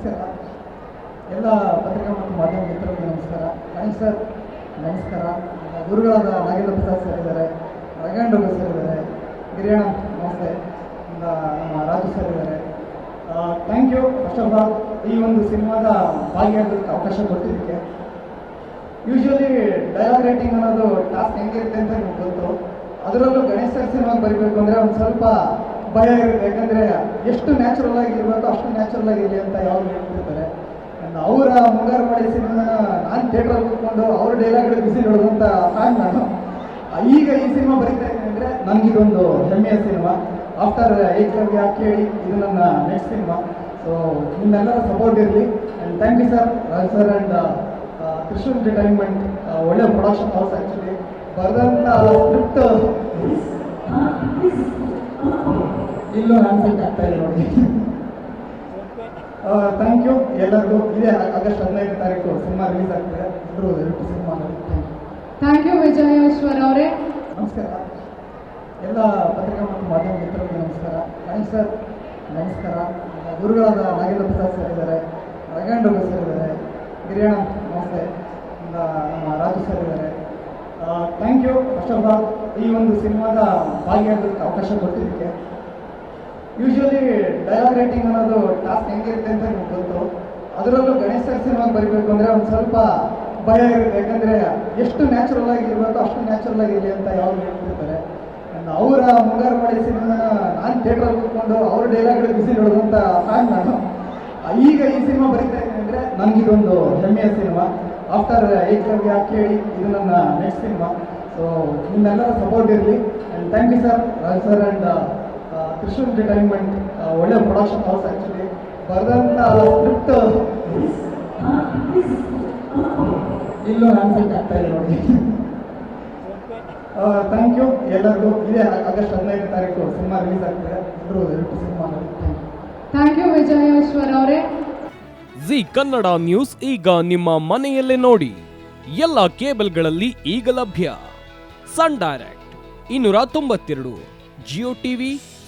ನಮಸ್ಕಾರ. ಎಲ್ಲ ಪತ್ರಿಕಾ ಮತ್ತು ಮಾಧ್ಯಮ ಮಿತ್ರರಿಗೆ ನಮಸ್ಕಾರ. ಗಣೇಶ್ ಸರ್ ನಮಸ್ಕಾರ. ಗುರುಗಳಾದ ನಾಗೇಂದ್ರ ಪ್ರಸಾದ್ ಸರ್ ಇದ್ದಾರೆ ರಗಂಡೋಗ ಸರ್ ಇದ್ದಾರೆ ಗಿರಿಯಣ ನಮಸ್ತೆ. ನಮ್ಮ ರಾಜು ಸರ್ ಇದ್ದಾರೆ. Thank you first of all ಈ ಒಂದು ಸಿನಿಮಾದ ಭಾಗಿಯಾಗೋದಕ್ಕೆ ಅವಕಾಶ ಕೊಟ್ಟಿದ್ದಕ್ಕೆ. ಯೂಶ್ವಲಿ ಡೈಲಾಗ್ ರೈಟಿಂಗ್ ಅನ್ನೋದು ಟಾಸ್ಕ್ ಹೆಂಗಿರುತ್ತೆ ಅಂತ ನಿಮ್ಗೆ ಗೊತ್ತು. ಅದರಲ್ಲೂ ಗಣೇಶ್ ಸರ್ ಸಿನಿಮಾಗೆ ಬರೀಬೇಕು ಅಂದರೆ ಒಂದು ಸ್ವಲ್ಪ ಭಯ ಇರುತ್ತೆ. ಯಾಕಂದರೆ ಎಷ್ಟು ನ್ಯಾಚುರಲ್ ಆಗಿ ಇರಬೇಕು ಅಷ್ಟು ನ್ಯಾಚುರಲ್ ಆಗಿರಲಿ ಅಂತ ಯಾವಾಗ And ಅವರ ಮುಂಗಾರು ಮಾಡಿ ಸಿನಿಮಾನ ನಾನು ಥಿಯೇಟ್ರಲ್ಲಿ ಕೂತ್ಕೊಂಡು ಅವ್ರ ಡೈಲಾಗ್ಗಳು ಬಿಸಿ ನೋಡೋದಂತ ಫ್ಯಾನ್ ನಾನು. ಈಗ ಈ ಸಿನಿಮಾ ಬರೀತಾ ಇದ್ದೀನಿ ಅಂದರೆ ನನಗಿದೊಂದು ಹೆಮ್ಮೆಯ ಸಿನಿಮಾ. ಆಫ್ಟರ್ ಏಕಲವ್ಯ ಕೇಳಿ, ಇದು ನನ್ನ ನೆಕ್ಸ್ಟ್ ಸಿನಿಮಾ. ಸೊ ನಿಮ್ಮೆಲ್ಲರ ಸಪೋರ್ಟ್ ಇರಲಿ. And thank you sir Raj sir and Krishna entertainment ಒಳ್ಳೆ ಪ್ರೊಡಕ್ಷನ್ ಹೌಸ್ ಆ್ಯಕ್ಚುಲಿ ಬರೆದಂಥ ಸ್ಕ್ರಿಪ್ಟ್ ಇಲ್ಲೂ ಆನ್ಸೆಂಟ್ ಆಗ್ತಾ ಇಲ್ಲ ನೋಡಿ. ಥ್ಯಾಂಕ್ ಯು ಎಲ್ಲರಿಗೂ ಇದೇ ಆಗಸ್ಟ್ ಹದಿನೈದು ತಾರೀಕು ಸಿನಿಮಾ ರಿಲೀಸ್ ಆಗ್ತಿದೆ. ಎಲ್ಲರೂ ಎರಡು ಸಿನಿಮಾ ನೋಡಿ. ಥ್ಯಾಂಕ್ ಯು ವಿಜಯೇಶ್ವರ್ ಅವರೇ. ನಮಸ್ಕಾರ. ಎಲ್ಲ ಪತ್ರಿಕಾ ಮತ್ತು ಮಾಧ್ಯಮ ಮಿತ್ರರಿಗೆ ನಮಸ್ಕಾರ. ಗಣೇಶ್ ಸರ್ ನಮಸ್ಕಾರ. ಗುರುಗಳಾದ ನಾಗೇಂದ್ರ ಪ್ರಸಾದ್ ಸರ್ ಇದ್ದಾರೆ. ರಗಂಡೋಗ ಸರ್ ಇದ್ದಾರೆ. ಗಿರಿಯಣ್ಣ ನಮಸ್ತೆ. ನಮ್ಮ ರಾಜು ಸರ್ ಇದ್ದಾರೆ. Thank you first of all ಈ ಒಂದು ಸಿನಿಮಾದ ಭಾಗಿಯಾಗೋದಕ್ಕೆ ಅವಕಾಶ ಕೊಟ್ಟಿದ್ದಕ್ಕೆ ಯೂಶ್ವಲಿ ಡೈಲಾಗ್ ರೈಟಿಂಗ್ ಅನ್ನೋದು ಟಾಸ್ಕ್ ಹೆಂಗಿರುತ್ತೆ ಅಂತ ನಿಮ್ಗೆ ಗೊತ್ತು. ಅದರಲ್ಲೂ ಗಣೇಶ ಸಿನಿಮಾ ಬರೀಬೇಕು ಅಂದರೆ ಒಂದು ಸ್ವಲ್ಪ ಭಯ ಇರುತ್ತೆ. ಯಾಕಂದರೆ ಎಷ್ಟು ನ್ಯಾಚುರಲ್ ಆಗಿ ಇರಬೇಕು ಅಷ್ಟು ನ್ಯಾಚುರಲ್ ಆಗಿರಲಿ ಅಂತ ಯಾವಾಗ ಹೇಳ್ತಿರ್ತಾರೆ. ಅವರ ಮುಂಗಾರು ಮಾಡಿ ಸಿನಿಮಾನ ನಾನು ಥಿಯೇಟ್ರಲ್ಲಿ ಕೂತ್ಕೊಂಡು ಅವ್ರ ಡೈಲಾಗ್ಗಳು ಬಿಸಿ ನೋಡೋದಂತ ಫ್ಯಾನ್ ನಾನು. ಈಗ ಈ ಸಿನಿಮಾ ಬರೀತಾ ಇದ್ದೀನಿ ಅಂದರೆ ನನಗಿದೊಂದು ಹೆಮ್ಮೆಯ ಸಿನಿಮಾ. ಆಫ್ಟರ್ ಏಕಲವ್ಯ, ಕೇಳಿ, ಇದು ನನ್ನ ನೆಕ್ಸ್ಟ್ ಸಿನಿಮಾ. ಸೊ ನಿಮ್ಮೆಲ್ಲರ ಸಪೋರ್ಟ್ ಇರಲಿ. And thank you sir sir and Trishul entertainment ಒಳ್ಳೆ ಪ್ರೊಡಕ್ಷನ್ ಹೌಸ್ ಆ್ಯಕ್ಚುಲಿ ಬರೆದಂಥ ಸ್ಕ್ರಿಪ್ಟ್ ಇಲ್ಲೂ ಆನ್ಸೆಂಟ್ ಆಗ್ತಾ ಇದೆ ನೋಡಿ. ಥ್ಯಾಂಕ್ ಯು ಎಲ್ಲರಿಗೂ. ಇದೇ ಆಗಸ್ಟ್ ಹದಿನೈದು ತಾರೀಕು ಸಿನಿಮಾ ರಿಲೀಸ್ ಆಗ್ತದೆ. ಎಲ್ಲರೂ ಎರಡು cinema thank you thank you Vijayeshwar ಅವರೇ. ಜಿ ಕನ್ನಡ ನ್ಯೂಸ್ ಈಗ ನಿಮ್ಮ ಮನೆಯಲ್ಲೇ ನೋಡಿ. ಎಲ್ಲ ಕೇಬಲ್ಗಳಲ್ಲಿ ಈಗ ಲಭ್ಯ. ಸನ್ ಡೈರೆಕ್ಟ್ ಇನ್ನೂರ ತೊಂಬತ್ತೆರಡು ಜಿಯೋ ಟಿವಿ